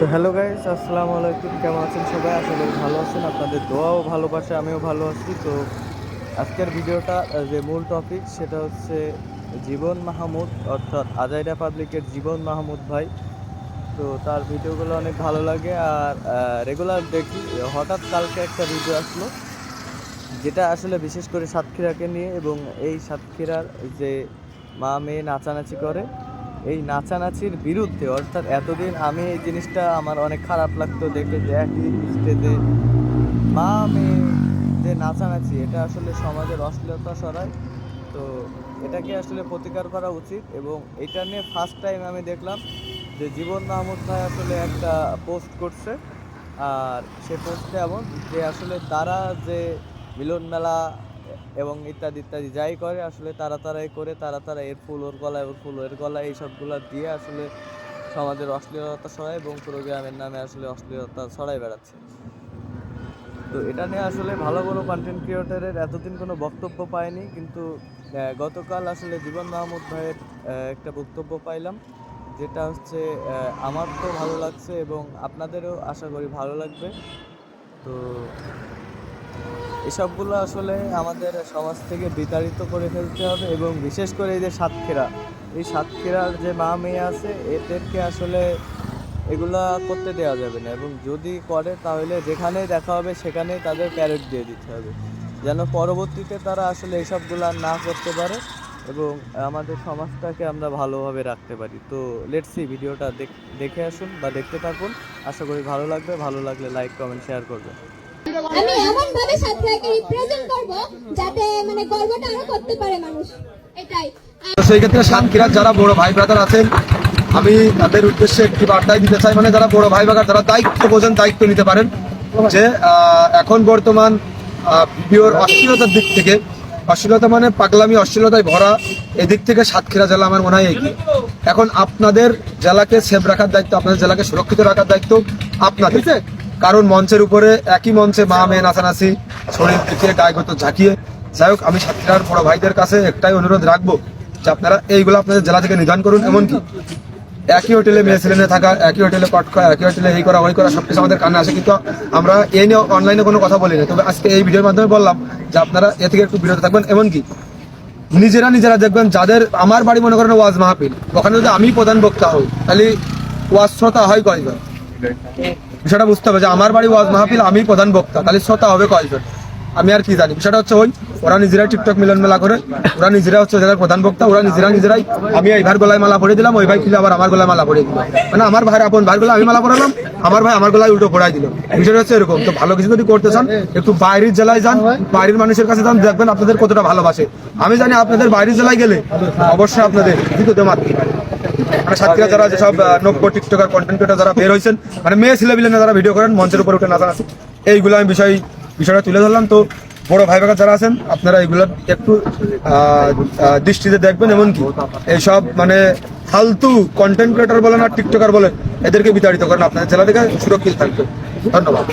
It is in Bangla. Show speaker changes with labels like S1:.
S1: তো হ্যালো গাইস আসসালামু আলাইকুম, কেমন আছেন সবাই? করি ভালো আছেন। আপনাদের দোয়াও ভালোবাসে, আমিও ভালো আছি। তো আজকের ভিডিওটা যে মূল টপিক সেটা হচ্ছে জীবন মাহমুদ, অর্থাৎ আজাইরা পাবলিকের জীবন মাহমুদ ভাই। তো তার ভিডিওগুলো অনেক ভালো লাগে। আর রেগুলার দেখি, হঠাৎ কালকে একটা ভিডিও আসলো, যেটা আসলে বিশেষ করে সাতক্ষীরাকে নিয়ে এবং এই সাতক্ষীরার যে মা মেয়ে নাচানাচি করে এই নাচানাচির বিরুদ্ধে, অর্থাৎ এতদিন আমি এই জিনিসটা আমার অনেক খারাপ লাগতো দেখে যে একই স্টেজে মা মেয়ে যে নাচানাচি, এটা আসলে সমাজের অশ্লীলতা সরায়। তো এটাকে আসলে প্রতিকার করা উচিত এবং এটা নিয়ে ফার্স্ট টাইম আমি দেখলাম যে জীবন মাহমুদ ভাই আসলে একটা পোস্ট করছে। আর সে পোস্টে এমন যে আসলে তারা যে মিলন মেলা এবং ইত্যাদি ইত্যাদি যাই করে, আসলে তারা তারাই করে তারা তারা এর ফুল ওর গলায়, ওর ফুল এর গলায়, এই সবগুলো দিয়ে আসলে সমাজের অশ্লীলতা ছড়ায় এবং পুরো গ্রামের নামে আসলে অশ্লীলতা ছড়াই বেড়াচ্ছে। তো এটা নিয়ে আসলে ভালো ভালো কন্টেন্ট ক্রিয়েটরের এতদিন কোনো বক্তব্য পাইনি, কিন্তু গতকাল আসলে জীবন মাহমুদ ভাইয়ের একটা বক্তব্য পাইলাম, যেটা হচ্ছে আমার তো ভালো লাগছে এবং আপনাদেরও আশা করি ভালো লাগবে। তো এসবগুলো আসলে আমাদের সমাজ থেকে বিতাড়িত করে ফেলতে হবে এবং বিশেষ করে এই যে সাতক্ষীরা, এই সাতক্ষীরার যে মা মেয়ে আছে, এদেরকে আসলে এগুলা করতে দেওয়া যাবে না এবং যদি করে তাহলে যেখানেই দেখা হবে সেখানেই তাদের ক্যারেট দিয়ে দিতে হবে। যেন পরবর্তীতে তারা আসলে এইসবগুলো আর না করতে পারে এবং আমাদের সমাজটাকে আমরা ভালোভাবে রাখতে পারি। তো লেটস ভিডিওটা দেখ- দেখে আসুন বা দেখতে থাকুন। আশা করি ভালো লাগবে, ভালো লাগলে লাইক কমেন্ট শেয়ার করবেন।
S2: আমি এমন ভাবে সাথীকে রিপ্রেজেন্ট করব যাতে মানে গর্বটা আরও করতে পারে মানুষ। এটাই।
S3: সেই ক্ষেত্রে সাতক্ষীরার যারা বড় ভাই ব্রাদার আছেন, আমি তাদের উদ্দেশ্যে একটি বার্তায় দিতে চাই। মানে যারা বড় ভাই ব্রাদার, যারা দায়িত্ব বোঝেন, দায়িত্ব নিতে পারেন যে এখন বর্তমান ভিডিওর অশ্লীলতার দিক থেকে, অশ্লীলতা মানে পাগলামি, অশ্লীলতায় ভরা, এদিক থেকে সাতক্ষীরা জেলা আমার মনে হয় এগিয়ে। এখন আপনাদের জেলাকে সেভ রাখার দায়িত্ব, আপনাদের জেলাকে সুরক্ষিত রাখার দায়িত্ব আপনাদের। কারণ মঞ্চের উপরে একই মঞ্চে মা মেয়ে নাচানাচি শরীর দেখিয়ে গায়ে গত ঝাঁকিয়ে। যাই হোক, আমি সাতক্ষীরার বড় ভাইদের কাছে একটাই অনুরোধ রাখব যে আপনারা এইগুলো আপনাদের জেলা থেকে নিদান করুন, এমনকি একই হোটেলে মেয়ে ছেলে থাকা, একই হোটেলে কট খাওয়া, একই হোটেলে এই করা, ওই করা, সবকিছু আমাদের কানে আসে। কিন্তু আমরা এই নিয়ে অনলাইনে কোনো কথা বলি না। তবে আজকে এই ভিডিওর মাধ্যমে বললাম যে আপনারা এ থেকে একটু বিরত থাকবেন, এমনকি নিজেরা নিজেরা দেখবেন যাদের আমার বাড়ি মনে করেন ওয়াজ মাহফিল, ওখানে যদি আমি প্রধান বক্তা হই, তাহলে ওয়াজ শ্রোতা হয় কয়জন? বিষয়টা বুঝতে হবে যে আমার বাড়ি ওয়াজ মাহফিল, আমি প্রধান বক্তা। তাহলে শ্রোতা হবে কয়জন? আমি আর কি জানি। বিষয়টা হচ্ছে ওই, ওরা নিজেরাই টিকটক মিলন মেলা করে, ওরা নিজেরা হচ্ছে যাদের প্রধান বক্তা, ওরা নিজেরা নিজেরাই আমি এই ভাইয়ের গলায় মালা পরে দিলাম, ওই ভাই কিলো আবার আমার গলায় মালা পরে দিল। মানে আমার ভাই আপন গলায় আমি মালা পরালাম, আমার ভাই আমার গলায় উল্টো পড়াই দিল। বিষয়টা হচ্ছে এরকম। তো ভালো কিছু যদি করতে চান, একটু বাইরের জেলায় যান, বাইরের মানুষের কাছে যান, দেখবেন আপনাদের কতটা ভালোবাসে। আমি জানি আপনাদের বাইরের জেলায় গেলে অবশ্যই আপনাদের দ্বিতীয় মাত্র মানে যারা যেসব নব্য টিকটকার কন্টেন্ট ক্রিয়েটার যারা বের হয়েছেন মানে মেয়ে যারা ভিডিও করেন, মঞ্চের উঠে এইগুলো আমি বিষয়, বিষয়টা তুলে ধরলাম। তো বড় ভাই যারা আছেন, আপনারা এগুলো একটু দৃষ্টিতে দেখবেন। এমনকি এইসব মানে ফালতু কন্টেন্ট ক্রিয়েটার বলেন আর টিকটকার বলেন, এদেরকে বিতাড়িত করেন। আপনাদের জেলা থেকে সুরক্ষিত থাকবে। ধন্যবাদ।